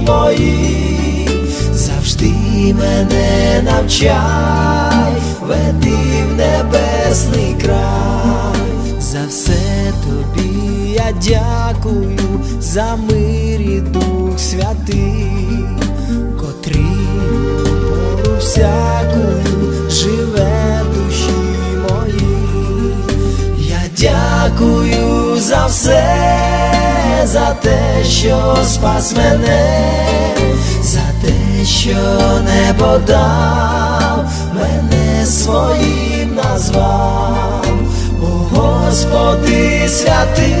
моїй, завжди мене навчай, веди в небесний край, за все тобі я дякую, за мир і Дух святий, котрий пору всякую живе душі моїй. Я дякую за все, за те, що спас мене, за те, що небо дав, мене своїм назвав, О Господи святий,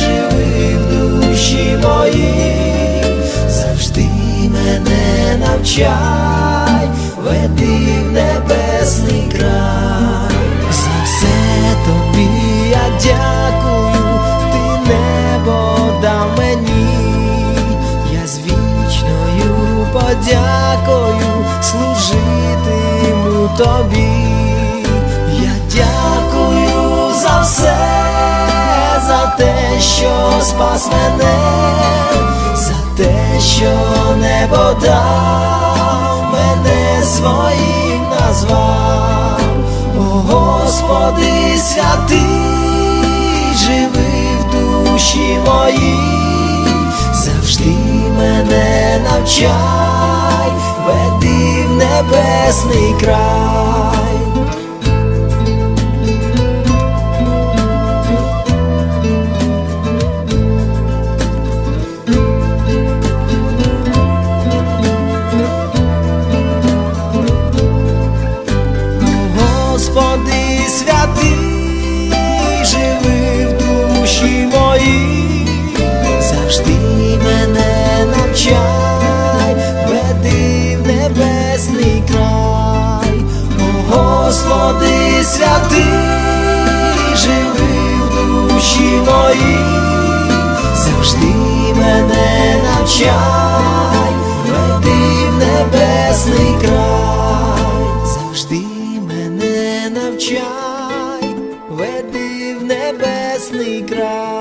живи в душі моїй, завжди мене навчай, веди в небесний край, мені, я з вічною подякою служитиму тобі, я дякую за все, за те, що спас мене, за те, що небо дав, мене своїм назвав, О Господи святий, живи в душі моїй, мене навчай, веди в небесний край. Господи святий, живи в душі моїй, мене веди в небесний край, О Господи святий, живи в душі моїй, завжди мене навчай, веди в небесний край, завжди мене навчай, веди в небесний край.